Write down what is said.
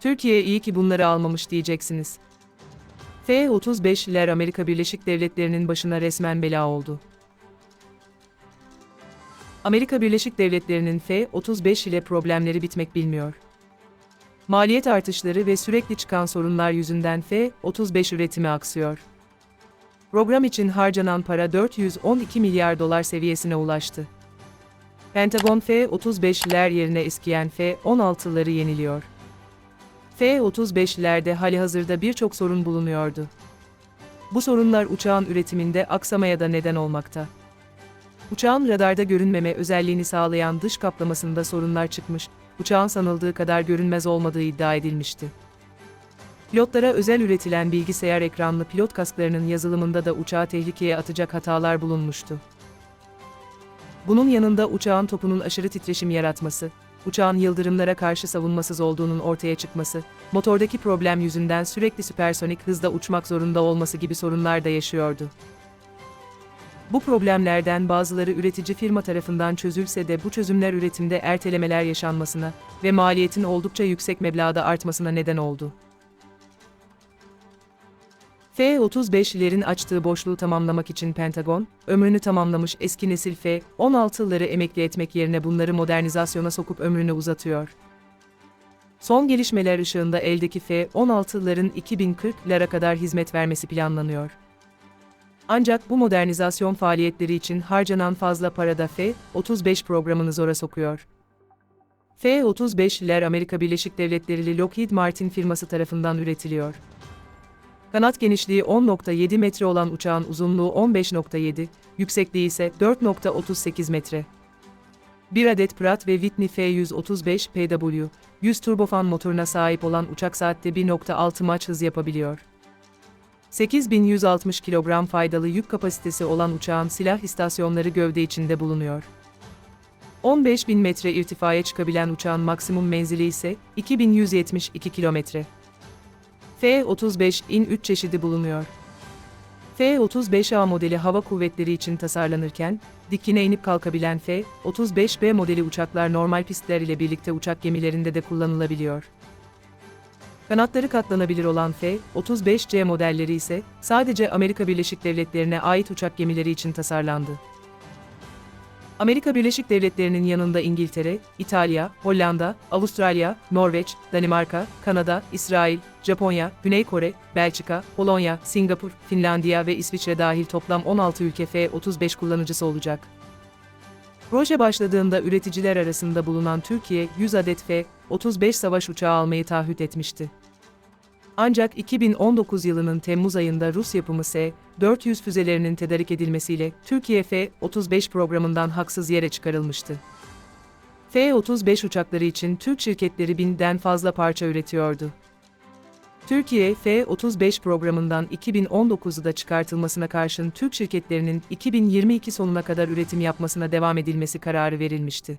Türkiye iyi ki bunları almamış diyeceksiniz. F-35'ler Amerika Birleşik Devletleri'nin başına resmen bela oldu. Amerika Birleşik Devletleri'nin F-35 ile problemleri bitmek bilmiyor. Maliyet artışları ve sürekli çıkan sorunlar yüzünden F-35 üretimi aksıyor. Program için harcanan para 412 milyar dolar seviyesine ulaştı. Pentagon F-35'ler yerine eskiyen F-16'ları yeniliyor. F-35'lerde halihazırda birçok sorun bulunuyordu. Bu sorunlar uçağın üretiminde aksamaya da neden olmakta. Uçağın radarda görünmeme özelliğini sağlayan dış kaplamasında sorunlar çıkmış, uçağın sanıldığı kadar görünmez olmadığı iddia edilmişti. Pilotlara özel üretilen bilgisayar ekranlı pilot kasklarının yazılımında da uçağı tehlikeye atacak hatalar bulunmuştu. Bunun yanında uçağın topunun aşırı titreşim yaratması, uçağın yıldırımlara karşı savunmasız olduğunun ortaya çıkması, motordaki problem yüzünden sürekli süpersonik hızda uçmak zorunda olması gibi sorunlar da yaşıyordu. Bu problemlerden bazıları üretici firma tarafından çözülse de bu çözümler üretimde ertelemeler yaşanmasına ve maliyetin oldukça yüksek meblağda artmasına neden oldu. F-35'lerin açtığı boşluğu tamamlamak için Pentagon, ömrünü tamamlamış eski nesil F-16'ları emekli etmek yerine bunları modernizasyona sokup ömrünü uzatıyor. Son gelişmeler ışığında eldeki F-16'ların 2040'lara kadar hizmet vermesi planlanıyor. Ancak bu modernizasyon faaliyetleri için harcanan fazla para da F-35 programını zora sokuyor. F-35'ler Amerika Birleşik Devletleri'li Lockheed Martin firması tarafından üretiliyor. Kanat genişliği 10.7 metre olan uçağın uzunluğu 15.7, yüksekliği ise 4.38 metre. Bir adet Pratt ve Whitney F-135 PW, 100 turbofan motoruna sahip olan uçak saatte 1.6 maç hız yapabiliyor. 8160 kilogram faydalı yük kapasitesi olan uçağın silah istasyonları gövde içinde bulunuyor. 15.000 metre irtifaya çıkabilen uçağın maksimum menzili ise 2172 kilometre. F-35'in 3 çeşidi bulunuyor. F-35A modeli hava kuvvetleri için tasarlanırken, dikine inip kalkabilen F-35B modeli uçaklar normal pistler ile birlikte uçak gemilerinde de kullanılabiliyor. Kanatları katlanabilir olan F-35C modelleri ise sadece Amerika Birleşik Devletleri'ne ait uçak gemileri için tasarlandı. Amerika Birleşik Devletleri'nin yanında İngiltere, İtalya, Hollanda, Avustralya, Norveç, Danimarka, Kanada, İsrail, Japonya, Güney Kore, Belçika, Polonya, Singapur, Finlandiya ve İsviçre dahil toplam 16 ülke F-35 kullanıcısı olacak. Proje başladığında üreticiler arasında bulunan Türkiye 100 adet F-35 savaş uçağı almayı taahhüt etmişti. Ancak 2019 yılının Temmuz ayında Rus yapımı S-400 füzelerinin tedarik edilmesiyle Türkiye F-35 programından haksız yere çıkarılmıştı. F-35 uçakları için Türk şirketleri binden fazla parça üretiyordu. Türkiye F-35 programından 2019'da çıkartılmasına karşın Türk şirketlerinin 2022 sonuna kadar üretim yapmasına devam edilmesi kararı verilmişti.